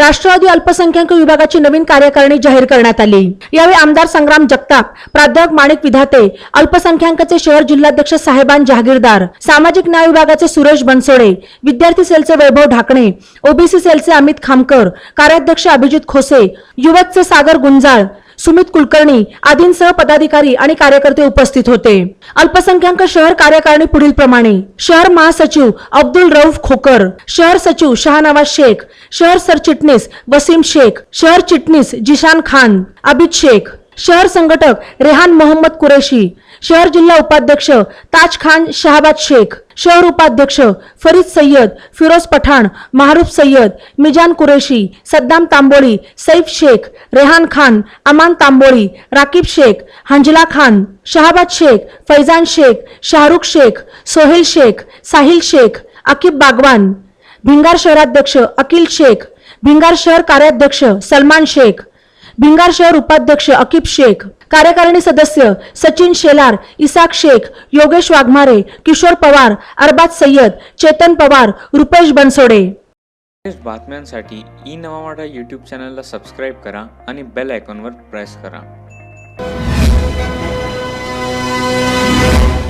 राष्ट्रवादी अल्पसंख्याक विभागाची नवीन कार्यकारिणी जाहीर करण्यात आली. यावेळी आमदार संग्राम जगताप प्राध्यापक माणिक विधाते अल्पसंख्याकाचे शहर जिल्हाध्यक्ष साहेबान जहागीरदार सामाजिक न्याय विभागाचे सुरेश बनसोडे विद्यार्थी सेलचे वैभव ढाकणे ओबीसी सेलचे अमित खामकर कार्याध्यक्ष अभिजित खोसे युवकचे सागर गुंजाळ सुमित कुलकर्णी आदींसह पदाधिकारी आणि कार्यकर्ते उपस्थित होते. अल्पसंख्याक शहर कार्यकारिणी पुढील प्रमाणे. शहर महासचिव अब्दुल रऊफ खोकर शहर सचिव शहानवाज शेख शहर सरचिटणीस वसीम शेख शहर चिटणीस जिशान खान अबिद शेख शहर संघटक रेहान मोहम्मद कुरेशी शहर जिल्हा उपाध्यक्ष ताज खान शहाबाद शेख शहर उपाध्यक्ष फरीद सय्यद फिरोज पठाण माहरूफ सय्यद मिजान कुरेशी सद्दाम तांबोळी सैफ शेख रेहान खान अमान तांबोळी राकीब शेख हंजला खान शहाबाद शेख फैजान शेख शाहरुख शेख सोहेल शेख साहिल शेख अकीब बागवान भिंगार शहराध्यक्ष अकिल शेख भिंगार शहर कार्याध्यक्ष सलमान शेख भिंगार शहर उपाध्यक्ष अकिब शेख कार्यकारिणी सदस्य सचिन शेलार इसाक शेख योगेश वाघमारे किशोर पवार अरबाज सय्यद चेतन पवार रुपेश बनसोडे. बातम्यांसाठी ई नवा यूट्यूब चॅनलला सबस्क्राईब करा आणि बेल आयकॉनवर प्रेस करा.